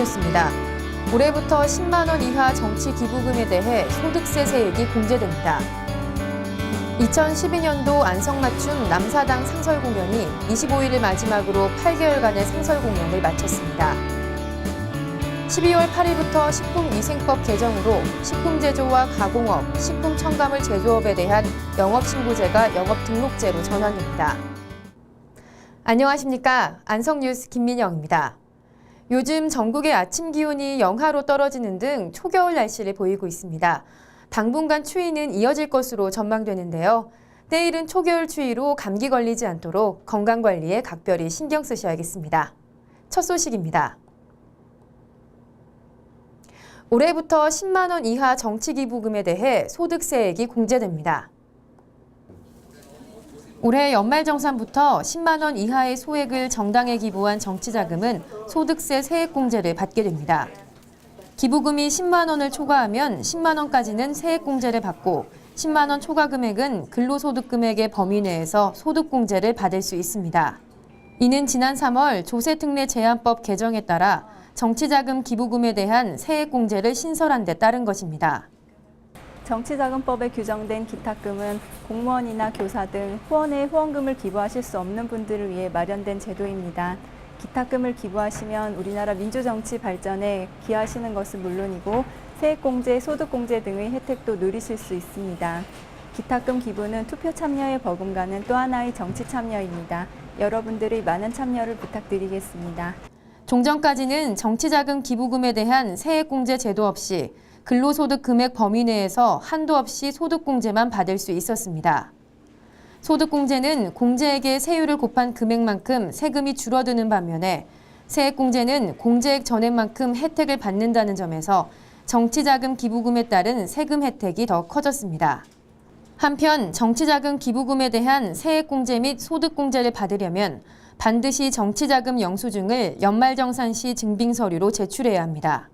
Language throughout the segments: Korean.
열렸습니다. 올해부터 10만 원 이하 정치 기부금에 대해 소득세 세액이 공제됩니다. 2012년도 안성맞춤 남사당 상설 공연이 25일을 마지막으로 8개월간의 상설 공연을 마쳤습니다. 12월 8일부터 식품위생법 개정으로 식품 제조와 가공업, 식품 첨가물 제조업에 대한 영업신고제가 영업등록제로 전환됩니다. 안녕하십니까. 안성뉴스 김민영입니다. 요즘 전국의 아침 기온이 영하로 떨어지는 등 초겨울 날씨를 보이고 있습니다. 당분간 추위는 이어질 것으로 전망되는데요. 내일은 초겨울 추위로 감기 걸리지 않도록 건강 관리에 각별히 신경 쓰셔야겠습니다. 첫 소식입니다. 올해부터 10만 원 이하 정치 기부금에 대해 소득세액이 공제됩니다. 올해 연말정산부터 10만 원 이하의 소액을 정당에 기부한 정치자금은 소득세 세액공제를 받게 됩니다. 기부금이 10만 원을 초과하면 10만 원까지는 세액공제를 받고 10만 원 초과 금액은 근로소득금액의 범위 내에서 소득공제를 받을 수 있습니다. 이는 지난 3월 조세특례 제한법 개정에 따라 정치자금 기부금에 대한 세액공제를 신설한 데 따른 것입니다. 정치자금법에 규정된 기탁금은 공무원이나 교사 등 후원에 후원금을 기부하실 수 없는 분들을 위해 마련된 제도입니다. 기탁금을 기부하시면 우리나라 민주정치 발전에 기하시는 것은 물론이고 세액공제, 소득공제 등의 혜택도 누리실 수 있습니다. 기탁금 기부는 투표 참여에 버금가는 또 하나의 정치 참여입니다. 여러분들의 많은 참여를 부탁드리겠습니다. 종전까지는 정치자금 기부금에 대한 세액공제 제도 없이 근로소득 금액 범위 내에서 한도 없이 소득공제만 받을 수 있었습니다. 소득공제는 공제액의 세율을 곱한 금액만큼 세금이 줄어드는 반면에 세액공제는 공제액 전액만큼 혜택을 받는다는 점에서 정치자금 기부금에 따른 세금 혜택이 더 커졌습니다. 한편 정치자금 기부금에 대한 세액공제 및 소득공제를 받으려면 반드시 정치자금 영수증을 연말정산 시 증빙서류로 제출해야 합니다.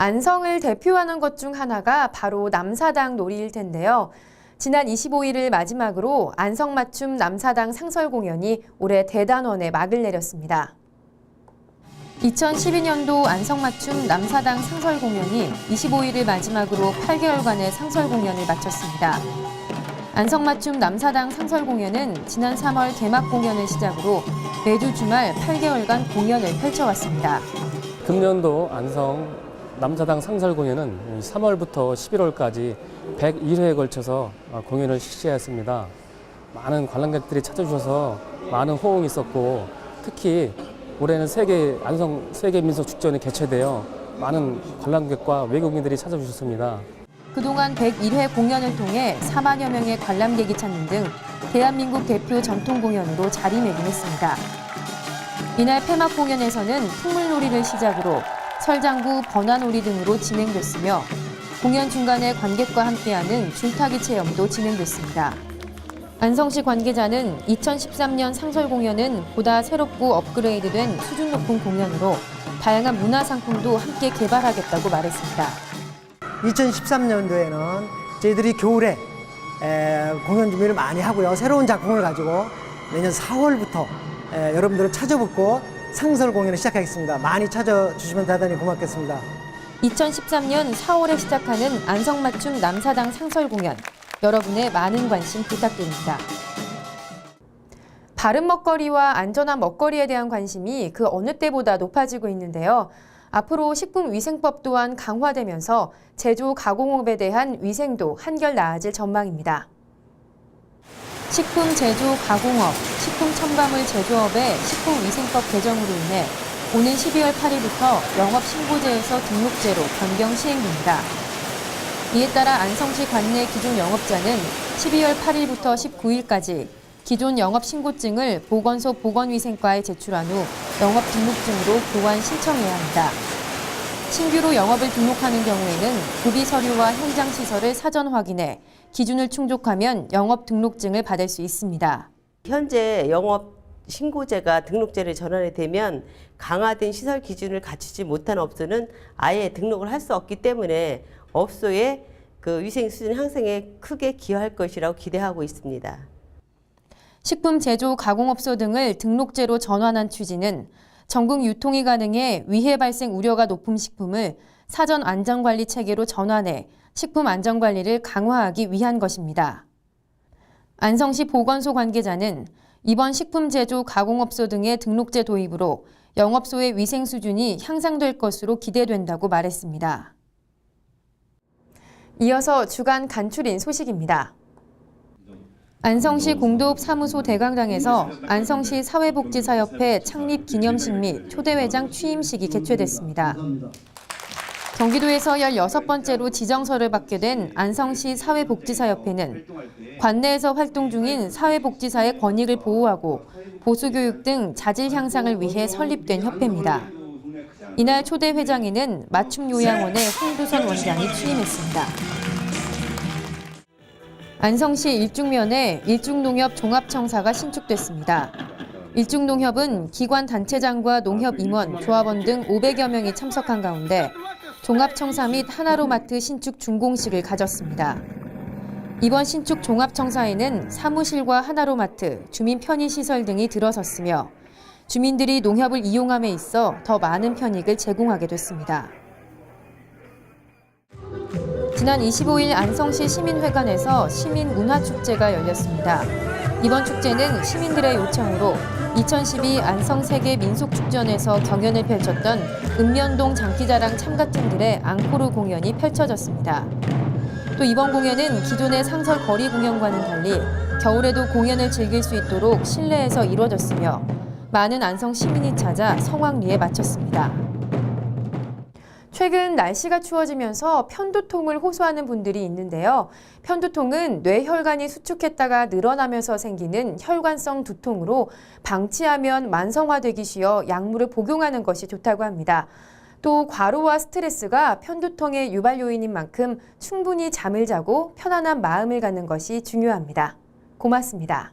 안성을 대표하는 것 중 하나가 바로 남사당 놀이일 텐데요. 지난 25일을 마지막으로 안성 맞춤 남사당 상설 공연이 올해 대단원에 막을 내렸습니다. 2012년도 안성 맞춤 남사당 상설 공연이 25일을 마지막으로 8개월간의 상설 공연을 마쳤습니다. 안성 맞춤 남사당 상설 공연은 지난 3월 개막 공연을 시작으로 매주 주말 8개월간 공연을 펼쳐왔습니다. 금년도 안성 남사당 상설 공연은 3월부터 11월까지 101회에 걸쳐서 공연을 실시하였습니다. 많은 관람객들이 찾아주셔서 많은 호응이 있었고 특히 올해는 세계 안성 세계 민속 축전이 개최되어 많은 관람객과 외국인들이 찾아주셨습니다. 그동안 101회 공연을 통해 4만여 명의 관람객이 찾는 등 대한민국 대표 전통 공연으로 자리매김했습니다. 이날 폐막 공연에서는 풍물놀이를 시작으로 설장구, 번화놀이 등으로 진행됐으며 공연 중간에 관객과 함께하는 줄타기 체험도 진행됐습니다. 안성시 관계자는 2013년 상설 공연은 보다 새롭고 업그레이드된 수준 높은 공연으로 다양한 문화 상품도 함께 개발하겠다고 말했습니다. 2013년도에는 저희들이 겨울에 에, 공연 준비를 많이 하고요. 새로운 작품을 가지고 내년 4월부터 에, 여러분들을 찾아뵙고 상설 공연을 시작하겠습니다. 많이 찾아주시면 대단히 고맙겠습니다. 2013년 4월에 시작하는 안성맞춤 남사당 상설 공연. 여러분의 많은 관심 부탁드립니다. 바른 먹거리와 안전한 먹거리에 대한 관심이 그 어느 때보다 높아지고 있는데요. 앞으로 식품위생법 또한 강화되면서 제조 가공업에 대한 위생도 한결 나아질 전망입니다. 식품 제조 가공업, 식품 첨가물 제조업의 식품위생법 개정으로 인해 오는 12월 8일부터 영업 신고제에서 등록제로 변경 시행됩니다. 이에 따라 안성시 관내 기존 영업자는 12월 8일부터 19일까지 기존 영업 신고증을 보건소 보건위생과에 제출한 후 영업 등록증으로 교환 신청해야 합니다. 신규로 영업을 등록하는 경우에는 구비 서류와 현장 시설을 사전 확인해 기준을 충족하면 영업 등록증을 받을 수 있습니다. 현재 영업 신고제가 등록제를 전환이 되면 강화된 시설 기준을 갖추지 못한 업소는 아예 등록을 할 수 없기 때문에 업소의 그 위생 수준 향상에 크게 기여할 것이라고 기대하고 있습니다. 식품 제조 가공업소 등을 등록제로 전환한 취지는 전국 유통이 가능해 위해 발생 우려가 높은 식품을 사전 안전관리 체계로 전환해 식품 안전관리를 강화하기 위한 것입니다. 안성시 보건소 관계자는 이번 식품 제조 가공업소 등의 등록제 도입으로 영업소의 위생 수준이 향상될 것으로 기대된다고 말했습니다. 이어서 주간 간추린 소식입니다. 안성시 공도읍 사무소 대강당에서 안성시 사회복지사협회 창립 기념식 및 초대회장 취임식이 개최됐습니다. 경기도에서 16번째로 지정서를 받게 된 안성시 사회복지사협회는 관내에서 활동 중인 사회복지사의 권익을 보호하고 보수교육 등 자질 향상을 위해 설립된 협회입니다. 이날 초대 회장에는 맞춤요양원의 홍두선 원장이 취임했습니다. 안성시 일중면에 일중농협 종합청사가 신축됐습니다. 일중농협은 기관 단체장과 농협 임원, 조합원 등 500여 명이 참석한 가운데 종합청사 및 하나로마트 신축 준공식을 가졌습니다. 이번 신축 종합청사에는 사무실과 하나로마트, 주민 편의시설 등이 들어섰으며 주민들이 농협을 이용함에 있어 더 많은 편익을 제공하게 됐습니다. 지난 25일 안성시 시민회관에서 시민문화축제가 열렸습니다. 이번 축제는 시민들의 요청으로 2012 안성 세계 민속축전에서 경연을 펼쳤던 읍면동 장기자랑 참가팀들의 앙코르 공연이 펼쳐졌습니다. 또 이번 공연은 기존의 상설 거리 공연과는 달리 겨울에도 공연을 즐길 수 있도록 실내에서 이루어졌으며 많은 안성 시민이 찾아 성황리에 마쳤습니다. 최근 날씨가 추워지면서 편두통을 호소하는 분들이 있는데요. 편두통은 뇌혈관이 수축했다가 늘어나면서 생기는 혈관성 두통으로 방치하면 만성화되기 쉬워 약물을 복용하는 것이 좋다고 합니다. 또 과로와 스트레스가 편두통의 유발 요인인 만큼 충분히 잠을 자고 편안한 마음을 갖는 것이 중요합니다. 고맙습니다.